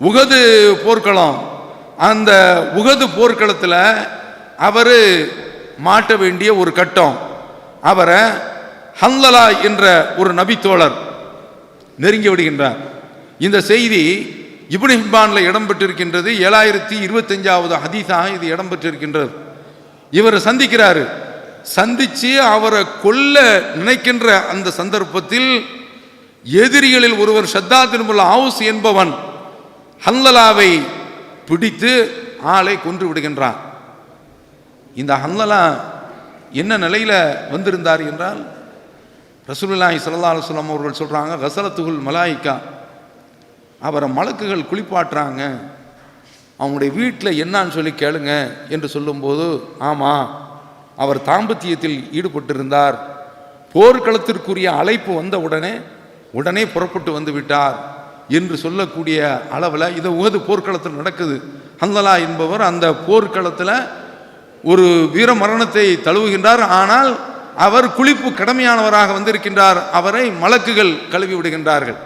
உகது போர்க்களம். அந்த உகது போர்க்களத்தில் அவர் மாட்ட வேண்டிய ஒரு கட்டம். அவரை ஹந்தலா என்ற ஒரு நபித்தோழர் நெருங்கி விடுகின்றார். இந்த செய்தி இப்னு ஹிப்பான்ல இடம்பெற்றிருக்கின்றது. ஏழாயிரத்தி இருபத்தஞ்சாவது ஹதீஸாக இது இடம்பெற்றிருக்கின்றது. இவர் சந்திக்கிறாரு. சந்தித்து அவரை கொல்ல நினைக்கின்ற அந்த சந்தர்ப்பத்தில் எதிரிகளில் ஒருவர் ஷத்தாத்தின் ஆவுஸ் என்பவன் ஹன்லலாவை பிடித்து ஆளை கொன்று விடுகின்றான். இந்த ஹன்லலா என்ன நிலையில் வந்திருந்தார் என்றால் ரசூலுல்லாஹி சல்லா அலைஹி அவர்கள் சொல்கிறாங்க கசலத்துகுல் மலாய்க்கா. அவரை மலக்குகள் குளிப்பாட்டுறாங்க. அவங்களுடைய வீட்டில் என்னன்னு சொல்லி கேளுங்க என்று சொல்லும்போது ஆமாம் அவர் தாம்பத்தியத்தில் ஈடுபட்டிருந்தார். போர்க்களத்திற்குரிய அழைப்பு வந்த உடனே உடனே புறப்பட்டு வந்து விட்டார். என்று சொல்லக்கூடிய அளவில் இதை உகது போர்க்களத்தில் நடக்குது. ஹந்தலா என்பவர் அந்த போர்க்களத்தில் ஒரு வீர மரணத்தை தழுவுகின்றார். ஆனால் அவர் குளிப்பு கடமையானவராக வந்திருக்கின்றார். அவரை மலக்குகள் கழுவி விடுகின்றார்கள்.